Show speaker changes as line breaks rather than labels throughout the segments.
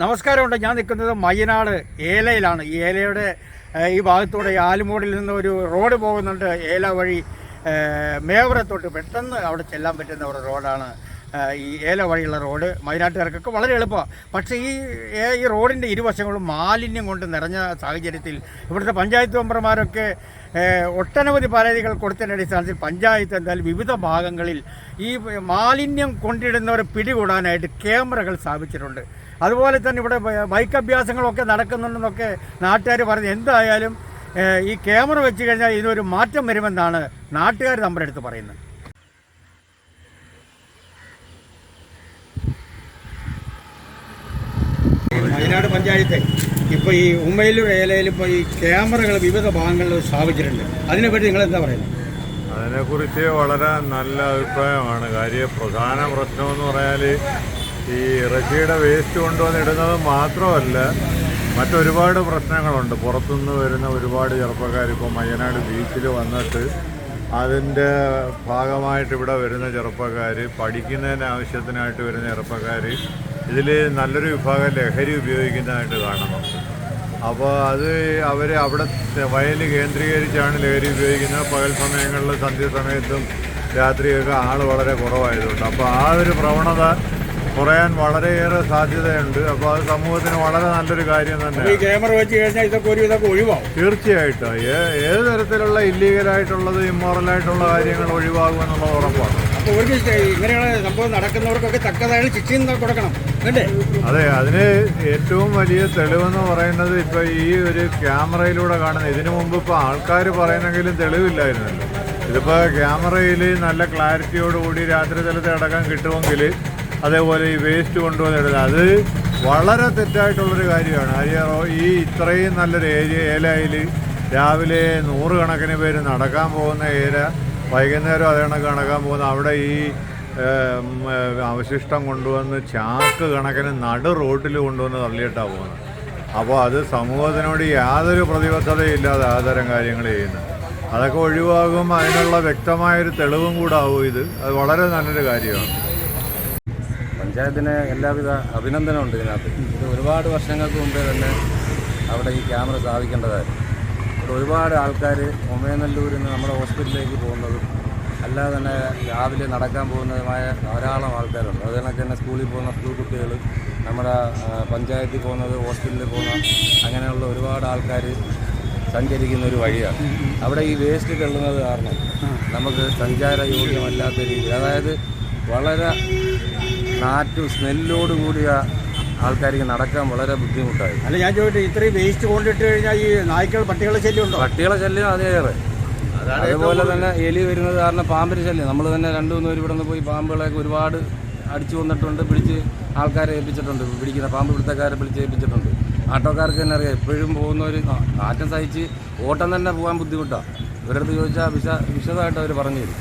നമസ്കാരമുണ്ട്. ഞാൻ നിൽക്കുന്നത് മയ്യനാട് ഏലയിലാണ്. ഈ ഏലയുടെ ഈ ഭാഗത്തൂടെ ആലുമൂടിൽ നിന്ന് ഒരു റോഡ് പോകുന്നുണ്ട്. ഏല വഴി മേവരത്തോട്ട് പെട്ടെന്ന് അവിടെ ചെല്ലാൻ പറ്റുന്ന ഒരു റോഡാണ് ഈ ഏല വഴിയുള്ള റോഡ്. മൈനാട്ടുകാർക്കൊക്കെ വളരെ എളുപ്പമാണ്. പക്ഷേ ഈ ഈ റോഡിന്റെ ഇരുവശങ്ങളും മാലിന്യം കൊണ്ട് നിറഞ്ഞ സാഹചര്യത്തിൽ ഇവിടുത്തെ പഞ്ചായത്ത് മെമ്പർമാരൊക്കെ ഒട്ടനവധി പരാതികൾ കൊടുത്തതിന്റെ അടിസ്ഥാനത്തിൽ പഞ്ചായത്ത് എന്തായാലും വിവിധ ഭാഗങ്ങളിൽ ഈ മാലിന്യം കൊണ്ടിടുന്നവരെ പിടികൂടാനായിട്ട് ക്യാമറകൾ സ്ഥാപിച്ചിട്ടുണ്ട്. അതുപോലെ തന്നെ ഇവിടെ ബൈക്ക് അഭ്യാസങ്ങളൊക്കെ നടക്കുന്നുണ്ടെന്നൊക്കെ നാട്ടുകാർ പറഞ്ഞു എന്തായാലും ഈ ക്യാമറ വെച്ച് കഴിഞ്ഞാൽ ഇതിനൊരു മാറ്റം വരുമെന്നാണ് നാട്ടുകാർ നമ്മുടെ അടുത്ത് പറയുന്നത്. വയനാട് പഞ്ചായത്ത്. ഇപ്പോൾ ഈ ഉമ്മയിലും ഏലയിലും ഇപ്പോൾ ഈ ക്യാമറകൾ വിവിധ ഭാഗങ്ങളിൽ സ്ഥാപിച്ചിട്ടുണ്ട്. അതിനെപ്പറ്റി നിങ്ങൾ എന്താ പറയുന്നത്
അതിനെക്കുറിച്ച് വളരെ നല്ല അഭിപ്രായമാണ്. കാര്യം പ്രധാന പ്രശ്നമെന്ന് പറഞ്ഞാൽ ഈ ഇറച്ചിയുടെ വേസ്റ്റ് കൊണ്ടുവന്നിടുന്നത് മാത്രമല്ല മറ്റൊരുപാട് പ്രശ്നങ്ങളുണ്ട്. പുറത്തുനിന്ന് വരുന്ന ഒരുപാട് ചെറുപ്പക്കാർ ഇപ്പോൾ മയ്യനാട് ബീച്ചിൽ വന്നിട്ട് അതിന്റെ ഭാഗമായിട്ട് ഇവിടെ വരുന്ന ചെറുപ്പക്കാർ പഠിക്കുന്നതിന് ആവശ്യത്തിനായിട്ട് വരുന്ന ചെറുപ്പക്കാർ ഇതിൽ നല്ലൊരു വിഭാഗം ലഹരി ഉപയോഗിക്കുന്നതായിട്ട് കാണുന്നു. അപ്പോൾ അത് അവർ അവിടെ വയൽ കേന്ദ്രീകരിച്ചാണ് ലഹരി ഉപയോഗിക്കുന്നത്. പകൽ സമയങ്ങളിൽ സന്ധ്യസമയത്തും രാത്രിയൊക്കെ ആൾ വളരെ കുറവായതുകൊണ്ട്. അപ്പോൾ ആ ഒരു പ്രവണത കുറയാൻ വളരെയേറെ സാധ്യതയുണ്ട്. അപ്പോൾ അത് സമൂഹത്തിന് വളരെ നല്ലൊരു കാര്യം
ഈ
തന്നെയാണ്
ക്യാമറ വെച്ച് കഴിഞ്ഞാൽ ഇതൊക്കെ ഒരു ഇതൊക്കെ ഒഴിവാകും
തീർച്ചയായിട്ടും. ഏത് തരത്തിലുള്ള ഇല്ലീഗലായിട്ടുള്ളത് ഇമ്മോറലായിട്ടുള്ള കാര്യങ്ങൾ ഒഴിവാകുമെന്നുള്ളത് ഉറപ്പാണ്.
സംഭവം നടക്കുന്നവർക്കൊക്കെ കൊടുക്കണം.
അതെ അതിന് ഏറ്റവും വലിയ തെളിവെന്ന് പറയുന്നത് ഇപ്പൊ ഈ ഒരു ക്യാമറയിലൂടെ കാണുന്ന ഇതിനു മുമ്പ് ഇപ്പൊ ആൾക്കാർ പറയുന്നെങ്കിലും തെളിവില്ലായിരുന്നല്ലോ. ഇതിപ്പോ ക്യാമറയിൽ നല്ല ക്ലാരിറ്റിയോടുകൂടി രാത്രി തലത്തെ അടക്കം കിട്ടുമെങ്കിൽ അതേപോലെ ഈ വേസ്റ്റ് കൊണ്ടുവന്നിടുന്നത് അത് വളരെ തെറ്റായിട്ടുള്ളൊരു കാര്യമാണ്. കാര്യം ഈ ഇത്രയും നല്ലൊരു ഏരിയ ഏലയിൽ രാവിലെ നൂറുകണക്കിന് പേര് നടക്കാൻ പോകുന്ന ഏര വൈകുന്നേരം അത് കണക്ക് കണക്കാൻ പോകുന്ന അവിടെ ഈ അവശിഷ്ടം കൊണ്ടുവന്ന് ചാക്ക് കണക്കിന് നടു റോട്ടിൽ കൊണ്ടുവന്ന് തള്ളിയിട്ടാണ് പോകുന്നത്. അപ്പോൾ അത് സമൂഹത്തിനോട് യാതൊരു പ്രതിബദ്ധതയില്ലാതെ ആതരം കാര്യങ്ങൾ ചെയ്യുന്നു. അതൊക്കെ ഒഴിവാകും. അതിനുള്ള വ്യക്തമായൊരു തെളിവും കൂടെ ആവും ഇത്. അത് വളരെ നല്ലൊരു കാര്യമാണ്.
പഞ്ചായത്തിന് എല്ലാവിധ അഭിനന്ദനമുണ്ട് ഇതിനകത്ത്. ഇത് ഒരുപാട് വർഷങ്ങൾക്ക് മുമ്പേ തന്നെ അവിടെ ഈ ക്യാമറ സ്ഥാപിക്കേണ്ടതായിരുന്നു. ഇവിടെ ഒരുപാട് ആൾക്കാർ ഒമേനല്ലൂരിൽ നിന്ന് നമ്മുടെ ഹോസ്പിറ്റലിലേക്ക് പോകുന്നതും അല്ലാതെ തന്നെ രാവിലെ നടക്കാൻ പോകുന്നതുമായ ധാരാളം ആൾക്കാരുണ്ട്. അത് കണക്ക് തന്നെ സ്കൂളിൽ പോകുന്ന സ്കൂൾ കുട്ടികൾ നമ്മുടെ പഞ്ചായത്തിൽ പോകുന്നത് ഹോസ്പിറ്റലിൽ പോകുന്ന അങ്ങനെയുള്ള ഒരുപാട് ആൾക്കാർ സഞ്ചരിക്കുന്ന ഒരു വഴിയാണ്. അവിടെ ഈ വേസ്റ്റ് തള്ളുന്നത് കാരണം നമുക്ക് സഞ്ചാര യോഗ്യമല്ലാത്ത രീതി അതായത് വളരെ നാറ്റു സ്മെല്ലോട് കൂടിയ ആൾക്കാർക്ക് നടക്കാൻ വളരെ ബുദ്ധിമുട്ടായി.
അല്ല ഞാൻ ചോദിച്ചു ഇത്രയും വേസ്റ്റ് കൊണ്ടിട്ട് കഴിഞ്ഞാൽ ഈ നായ്ക്കൾ പട്ടികളെ ശല്യം ഉണ്ടോ?
പട്ടികളെ ശല്യം അതേറെ അതേപോലെ തന്നെ എലി വരുന്നത് കാരണം പാമ്പിന് ശല്യം. നമ്മൾ തന്നെ രണ്ടു മൂന്ന് പേര് ഇവിടെ നിന്ന് പോയി പാമ്പുകളെയൊക്കെ ഒരുപാട് അടിച്ചു വന്നിട്ടുണ്ട് പിടിച്ച് ആൾക്കാരെ ഏൽപ്പിച്ചിട്ടുണ്ട്. പിടിക്കുന്ന പാമ്പ് പിടുത്തക്കാരെ പിടിച്ച് ഏൽപ്പിച്ചിട്ടുണ്ട്. ആട്ടോക്കാർക്ക് തന്നെ അറിയാം എപ്പോഴും പോകുന്നവർ കാറ്റം സഹിച്ച് ഓട്ടം തന്നെ പോകാൻ ബുദ്ധിമുട്ടാണ് ഇവരടുത്ത് ചോദിച്ചാൽ വിശ വിശദമായിട്ട് അവർ പറഞ്ഞു തരും.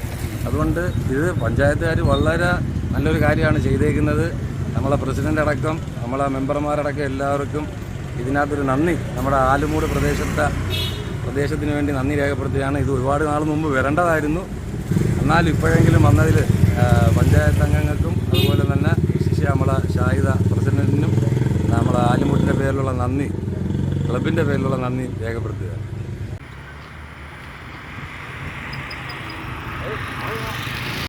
അതുകൊണ്ട് ഇത് പഞ്ചായത്തുകാർ വളരെ നല്ലൊരു കാര്യമാണ് ചെയ്തേക്കുന്നത്. നമ്മളെ പ്രസിഡന്റ് അടക്കം നമ്മളെ മെമ്പർമാരടക്കം എല്ലാവർക്കും ഇതിനകത്തൊരു നന്ദി. നമ്മുടെ ആലുമൂട് പ്രദേശത്തെ പ്രദേശത്തിന് വേണ്ടി നന്ദി രേഖപ്പെടുത്തുകയാണ്. ഇത് ഒരുപാട് നാൾ മുമ്പ് വരേണ്ടതായിരുന്നു. എന്നാൽ ഇപ്പോഴെങ്കിലും വന്നതിൽ പഞ്ചായത്ത് അംഗങ്ങൾക്കും അതുപോലെ തന്നെ വിശിഷ്യ നമ്മളെ ഷാഹിദ പ്രസിഡന്റിനും നമ്മളെ ആലുമൂട്ടിന്റെ പേരിലുള്ള നന്ദി ക്ലബിന്റെ പേരിലുള്ള നന്ദി രേഖപ്പെടുത്തുക